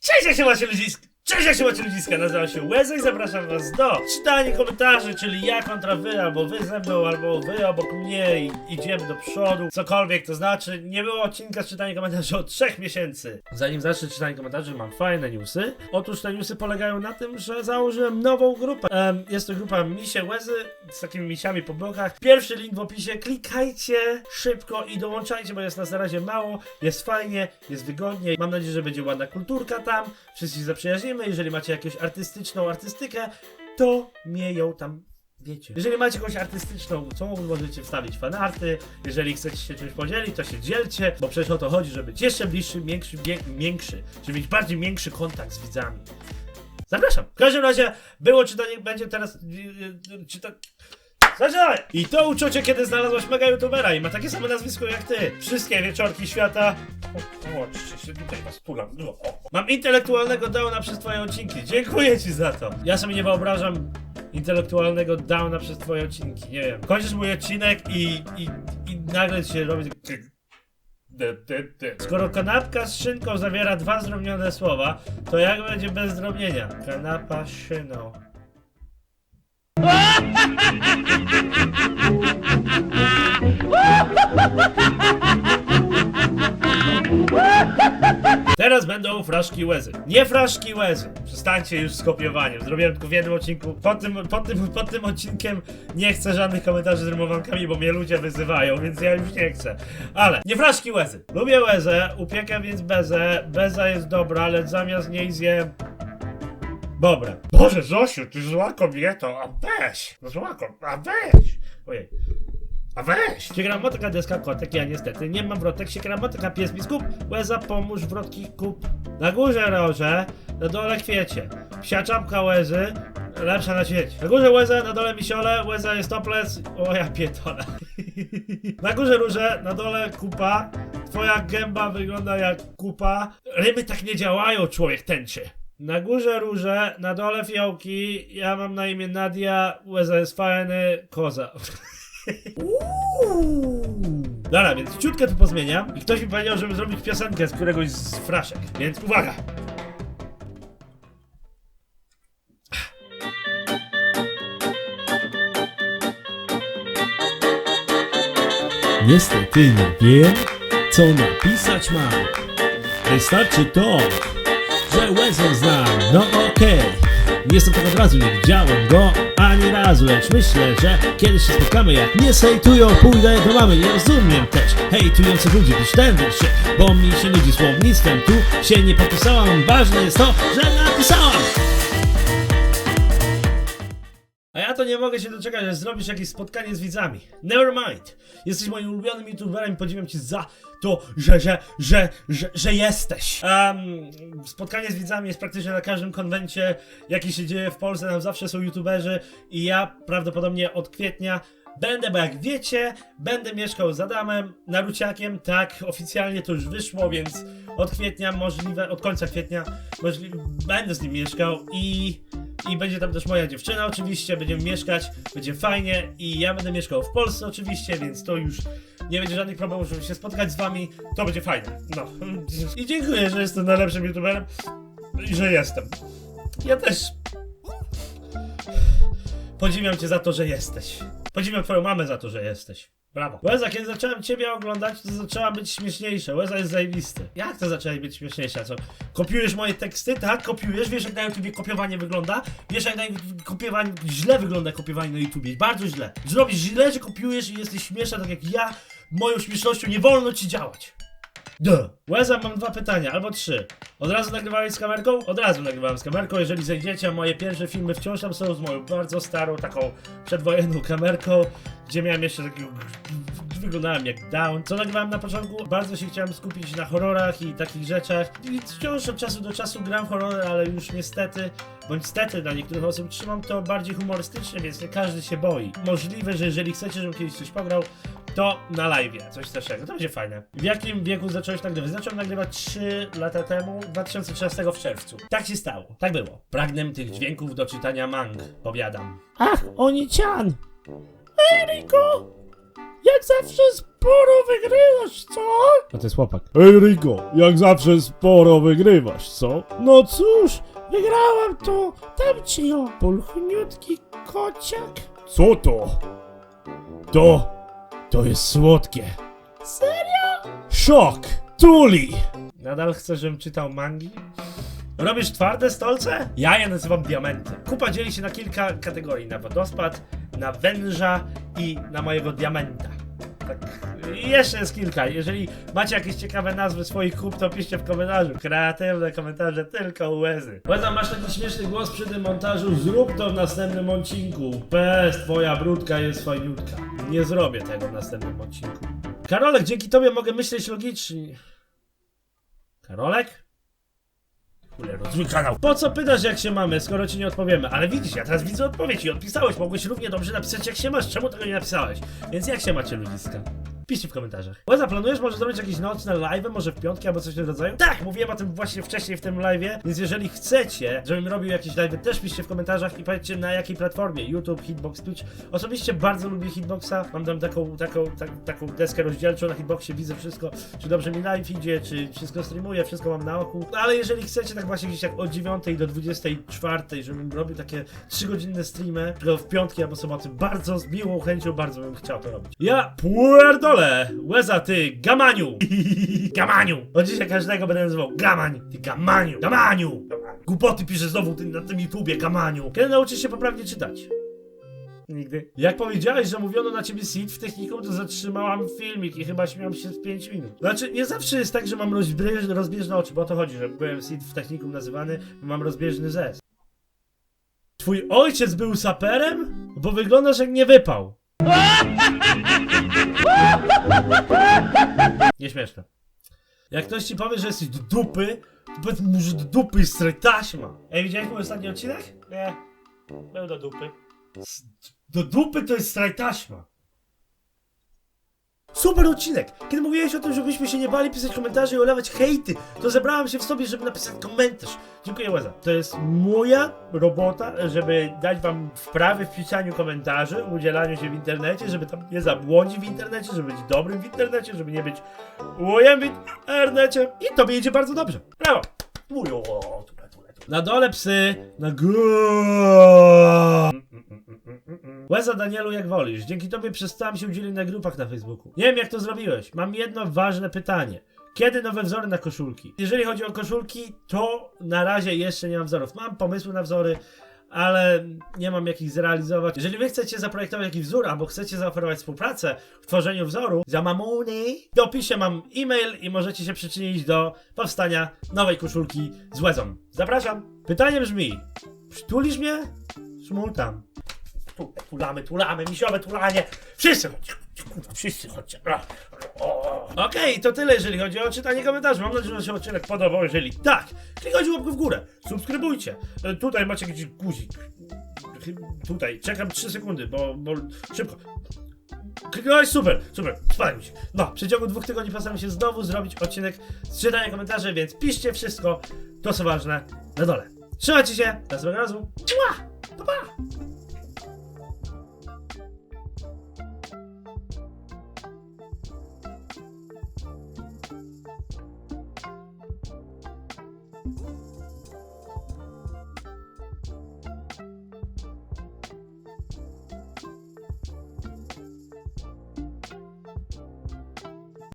Cześć, się macie ludziska? Cześć, jak się macie ludziska? Nazywam się Łeza i zapraszam was do czytania komentarzy, czyli ja kontra wy, albo wy ze mną, albo wy obok mnie i idziemy do przodu. Cokolwiek to znaczy, nie było odcinka z czytaniem komentarzy od trzech miesięcy. Zanim zacznę czytanie komentarzy, mam fajne newsy. Otóż te newsy polegają na tym, że założyłem nową grupę. Jest to grupa Misie Łezy z takimi misiami po blokach. Pierwszy link w opisie, klikajcie szybko i dołączajcie, bo jest nas na razie mało. Jest fajnie, jest wygodnie. Mam nadzieję, że będzie ładna kulturka tam. Wszyscy się zaprzyjaźnimy. Jeżeli macie jakąś artystyczną artystykę, to mnie ją tam wiecie. Jeżeli macie jakąś artystyczną, co możecie wstawić fanarty, jeżeli chcecie się czymś podzielić, to się dzielcie, bo przecież o to chodzi, żeby być jeszcze bliższy, większy, większy, żeby mieć bardziej większy kontakt z widzami. Zapraszam. W każdym razie było czytanie, będzie teraz yy, yy, czyta... Zaczynamy! I to uczucie, kiedy znalazłaś mega youtubera i ma takie same nazwisko jak ty. Wszystkie wieczorki świata... Oczywiście się tutaj was pulam. No. Mam intelektualnego downa przez twoje odcinki. Dziękuję ci za to. Ja sobie nie wyobrażam intelektualnego downa przez twoje odcinki. Nie wiem. Kończysz mój odcinek i, i, i nagle się robi... Skoro kanapka z szynką zawiera dwa zdrobnione słowa, to jak będzie bez zdrobnienia? Kanapa z szyną. będą fraszki łezy. Nie fraszki łezy. Przestańcie już z kopiowaniem. Zrobiłem tylko w jednym odcinku. Po tym, po tym, po tym odcinkiem nie chcę żadnych komentarzy z rymowankami, bo mnie ludzie wyzywają, więc ja już nie chcę. Ale nie fraszki łezy. Lubię łezę, upiekę więc bezę. Beza jest dobra, ale zamiast niej zjem... Dobre. Boże, Zosiu, ty zła kobieto, a weź. Zła kobieto, a weź. Ojej. A weź! Siegramotyka, deska, kotek, ja niestety nie mam wrotek. Siegramotyka, pies biskup, łeza, pomóż, wrotki, kup. Na górze roże, na dole kwiecie. Psia czapka łezy, lepsza na świecie. Na górze łezę, na dole misiole, łeza jest topless. O ja pierdolę. na górze róże, na dole kupa. Twoja gęba wygląda jak kupa. Ryby tak nie działają, człowiek tęczy. Na górze róże, na dole fiołki. Ja mam na imię Nadia, łeza jest fajny, koza. Dobra, więc ciutkę tu pozmieniam i ktoś mi powiedział, żeby zrobić piosenkę z któregoś z fraszek, więc uwaga! Niestety nie wiem, co napisać mam. Wystarczy to, że łezę znam. Nie jestem tak od razu, nie widziałem go ani razu, lecz myślę, że kiedyś się spotkamy. Jak mnie hejtują, pójdę do mamy. Nie rozumiem też hejtujących ludzi, gdyż ten wiersz, bo mi się nudzi słownictwem. Tu się nie podpisałam, ważne jest to, że napisałam. To nie mogę się doczekać, że zrobisz jakieś spotkanie z widzami. Never mind. Jesteś moim ulubionym youtuberem i podziwiam cię za to, że, że, że, że, że jesteś. Em, spotkanie z widzami jest praktycznie na każdym konwencie, jaki się dzieje w Polsce. Tam zawsze są youtuberzy i ja prawdopodobnie od kwietnia Będę, bo jak wiecie, będę mieszkał z Adamem, Naruciakiem, tak, oficjalnie to już wyszło, więc od kwietnia możliwe, od końca kwietnia możliwe, będę z nim mieszkał i, i będzie tam też moja dziewczyna oczywiście, będziemy mieszkać, będzie fajnie i ja będę mieszkał w Polsce oczywiście, więc to już nie będzie żadnych problemów, żeby się spotkać z wami, to będzie fajne, no. I dziękuję, że jestem najlepszym youtuberem i że jestem. Ja też Podziwiam cię za to, że jesteś. Podziwiam twoją mamę za to, że jesteś. Brawo. Łeza, kiedy zacząłem ciebie oglądać, to zaczęła być śmieszniejsza. Łeza jest zajebisty. Jak to zaczęłaś być śmieszniejsza? Co? Kopiujesz moje teksty, tak? Kopiujesz? Wiesz, jak na YouTubie kopiowanie wygląda? Wiesz, jak na kopiowanie... Źle wygląda kopiowanie na YouTubie. Bardzo źle. Zrobisz źle, że kopiujesz i jesteś śmieszna, tak jak ja. Moją śmiesznością nie wolno ci działać. Duh. Łeza, mam dwa pytania, albo trzy. Od razu nagrywałeś z kamerką? Od razu nagrywałem z kamerką. Jeżeli zejdziecie, moje pierwsze filmy wciąż tam są z moją bardzo starą, taką przedwojenną kamerką, gdzie miałem jeszcze takiego... Wyglądałem jak down. Co nagrywałem na początku? Bardzo się chciałem skupić na horrorach i takich rzeczach. I wciąż od czasu do czasu gram horrory, ale już niestety, bądź stety dla niektórych osób trzymam to bardziej humorystycznie, więc nie każdy się boi. Możliwe, że jeżeli chcecie, żebym kiedyś coś pograł, to na live, coś starszego. To będzie fajne. W jakim wieku zacząłeś nagrywać? Zacząłem nagrywać 3 lata temu, 2013 w czerwcu. Tak się stało. Tak było. Pragnę tych dźwięków do czytania mang, powiadam. Ach, Oni-chan! Ej, Riko! Jak zawsze sporo wygrywasz, co? A to jest chłopak. Ej, Rico, jak zawsze sporo wygrywasz, co? No cóż, wygrałam to. Dam ci ją. Pulchniutki kociak. Co to? To... to jest słodkie. Serio? Szok! Tuli! Nadal chcesz, żebym czytał mangi? Robisz twarde stolce? Ja je nazywam diamenty. Kupa dzieli się na kilka kategorii. Na wodospad, na węża i na mojego diamenta. Tak, i jeszcze jest kilka. Jeżeli macie jakieś ciekawe nazwy swoich kup, to piszcie w komentarzu. Kreatywne komentarze tylko Łezy. Łeza, masz taki śmieszny głos przy tym montażu. Zrób to w następnym odcinku. Bez, twoja brudka jest fajniutka. Nie zrobię tego w następnym odcinku. Karolek, dzięki tobie mogę myśleć logicznie. Karolek? Kule, rozwój kanał. Po co pytasz jak się mamy, skoro ci nie odpowiemy? Ale widzisz, ja teraz widzę odpowiedź i odpisałeś. Mogłeś równie dobrze napisać jak się masz. Czemu tego nie napisałeś? Więc jak się macie ludziska? Piszcie w komentarzach. Łeza, planujesz może zrobić jakieś nocne live, może w piątki albo coś w tym rodzaju? Tak, mówiłem o tym właśnie wcześniej w tym live'ie, więc jeżeli chcecie, żebym robił jakieś live, też piszcie w komentarzach i powiedzcie na jakiej platformie. YouTube, Hitbox, Twitch. Osobiście bardzo lubię Hitboxa, mam tam taką, taką, tak, taką deskę rozdzielczą na Hitboxie, widzę wszystko, czy dobrze mi live idzie, czy wszystko streamuję, wszystko mam na oku. No, ale jeżeli chcecie tak właśnie gdzieś jak od 9 do 24, żebym robił takie 3-godzinne streamy, tylko w piątki albo soboty, bardzo z miłą chęcią, bardzo bym chciał to robić. Ja pierdolę! Łeza, ty gamaniu! gamaniu! Od dzisiaj każdego będę nazywał gamań! Ty gamaniu! Gamaniu! Głupoty pisze znowu ty, na tym YouTubie, gamaniu! Kiedy nauczysz się poprawnie czytać? Nigdy. Jak powiedziałeś, że mówiono na ciebie seed w technikum, to zatrzymałam filmik i chyba śmiałam się z 5 minut. Znaczy, nie zawsze jest tak, że mam rozbieżne, rozbieżne oczy, bo o to chodzi, że byłem seed w technikum nazywany, mam rozbieżny zez. Twój ojciec był saperem? Bo wyglądasz jak nie wypał. Nieśmieszne. Jak ktoś ci powie, że jesteś do dupy, to powiedz mu, że do dupy jest straj taśma. Ej, widziałeś mój ostatni odcinek? Nie. Był do dupy. Do dupy to jest straj taśma. Super odcinek! Kiedy mówiłeś o tym, żebyśmy się nie bali pisać komentarzy i olewać hejty, to zebrałam się w sobie, żeby napisać komentarz. Dziękuję Łeza. To jest moja robota, żeby dać wam wprawy w pisaniu komentarzy, udzielaniu się w internecie, żeby tam nie zabłądzić w internecie, żeby być dobrym w internecie, żeby nie być łojem w internecie. I tobie idzie bardzo dobrze. Brawo! Ujo, tule, tule, tule. Na dole psy, na górze. Łeza Danielu, jak wolisz. Dzięki tobie przestałem się udzielić na grupach na Facebooku. Nie wiem, jak to zrobiłeś. Mam jedno ważne pytanie. Kiedy nowe wzory na koszulki? Jeżeli chodzi o koszulki, to na razie jeszcze nie mam wzorów. Mam pomysły na wzory, ale nie mam jak ich zrealizować. Jeżeli wy chcecie zaprojektować jakiś wzór, albo chcecie zaoferować współpracę w tworzeniu wzoru za mamony, w opisie mam e-mail i możecie się przyczynić do powstania nowej koszulki z łezą. Zapraszam. Pytanie brzmi, przytulisz mnie? Szmultam. Tu- Tulamy, tulamy, misiowe tulanie. Wszyscy chodźcie, wszyscy chodźcie. Okej, to tyle, jeżeli chodzi o czytanie komentarzy. Mam nadzieję, że się odcinek podobał. Jeżeli tak, klikajcie łapkę w górę, subskrybujcie. E, Tutaj macie jakiś guzik. Tutaj, czekam 3 sekundy, bo, bo szybko. Kliknąłeś, super, super, spalił się. No, w przeciągu dwóch tygodni postaram się znowu zrobić odcinek z czytania komentarzy, więc piszcie wszystko, to co ważne, na dole. Trzymajcie się, do następnego razu. Mua! Pa, pa!